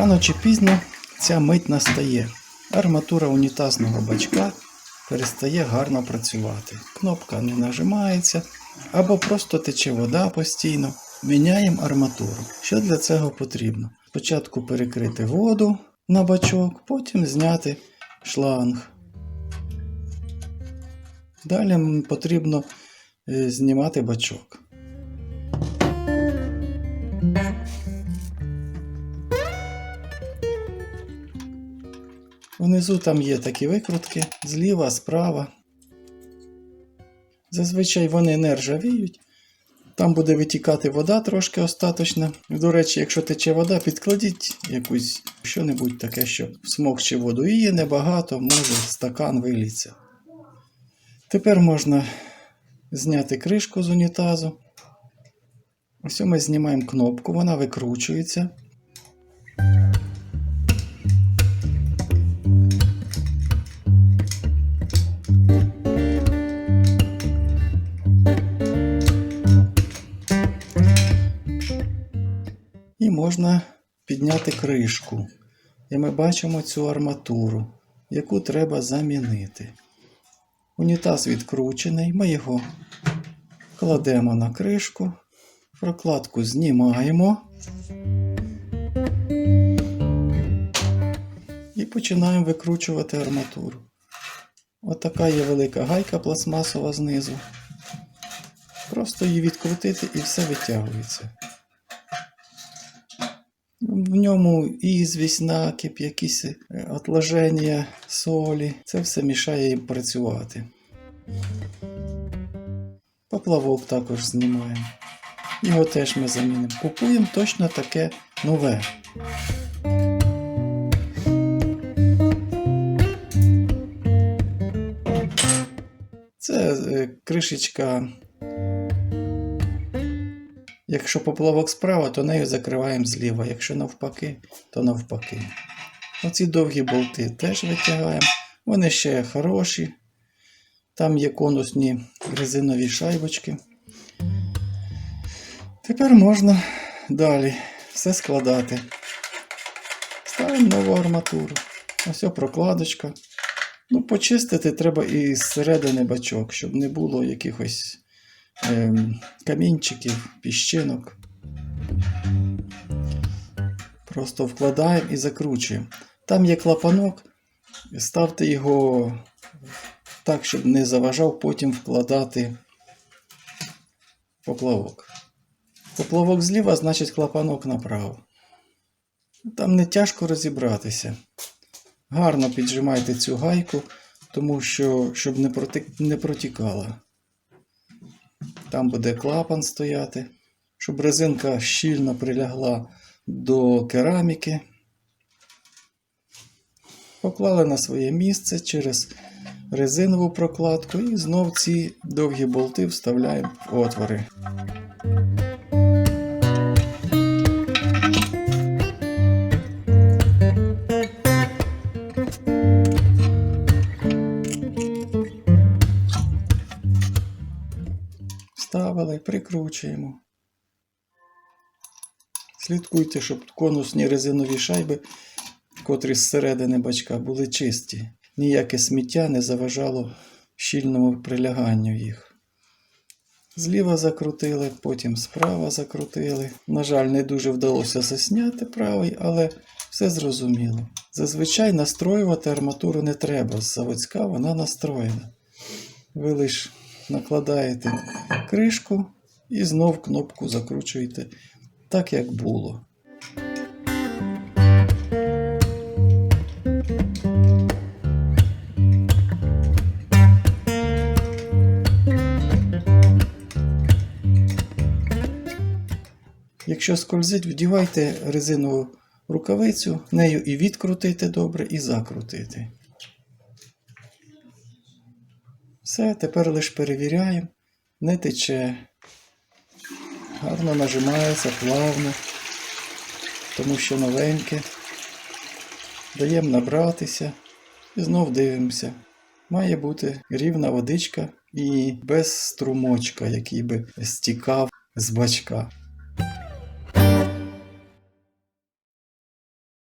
Рано чи пізно ця мить настає. Арматура унітазного бачка перестає гарно працювати. Кнопка не нажимається або просто тече вода постійно. Міняємо арматуру. Що для цього потрібно? Спочатку перекрити воду на бачок, потім зняти шланг. Далі потрібно е, знімати бачок. Внизу там є такі викрутки зліва, справа. Зазвичай вони не ржавіють. Там буде витікати вода трошки остаточна. До речі, якщо тече вода, підкладіть якусь що-небудь таке, що смокче воду. Її небагато, може стакан виліться. Тепер можна зняти кришку з унітазу. Ось ми знімаємо кнопку, вона викручується. І можна підняти кришку. І ми бачимо цю арматуру, яку треба замінити. Унітаз відкручений, ми його кладемо на кришку, прокладку знімаємо і починаємо викручувати арматуру. Отака є велика гайка пластмасова знизу. Просто її відкрутити і все витягується. В ньому ізвість, накип, якісь е, отложення солі. Це все мішає їм працювати. Поплавок також знімаємо. Його теж ми замінимо. Купуємо точно таке нове. Це е, кришечка. Якщо поплавок справа, то нею закриваємо зліва. Якщо навпаки, то навпаки. Оці довгі болти теж витягаємо. Вони ще хороші. Там є конусні резинові шайбочки. Тепер можна далі все складати. Ставимо нову арматуру. Ось прокладочка. Ну, почистити треба і зсередини бачок, щоб не було якихось камінчиків, піщинок. Просто вкладаємо і закручуємо. Там є клапанок, ставте його так, щоб не заважав потім вкладати поплавок. Поплавок зліва, значить клапанок направо. Там не тяжко розібратися. Гарно піджимайте цю гайку, тому що щоб не протікала. Там буде клапан стояти, щоб резинка щільно прилягла до кераміки. Поклали на своє місце через резинову прокладку і знов ці довгі болти вставляємо в отвори. Вставили, прикручуємо. Слідкуйте, щоб конусні резинові шайби, котрі зсередини бачка, були чисті. Ніяке сміття не заважало щільному приляганню їх. Зліва закрутили, потім справа закрутили. На жаль, не дуже вдалося засняти правий, але все зрозуміло. Зазвичай настроювати арматуру не треба. З заводська вона настроєна. Ви лише накладаєте кришку і знов кнопку закручуєте так, як було. Якщо скользить, вдівайте резинову рукавицю, нею і відкрутити добре, і закрутити. Все, тепер лише перевіряємо, не тече. Гарно нажимається, плавно, тому що новеньке. Даємо набратися і знов дивимося. Має бути рівна водичка і без струмочка, який би стікав з бачка.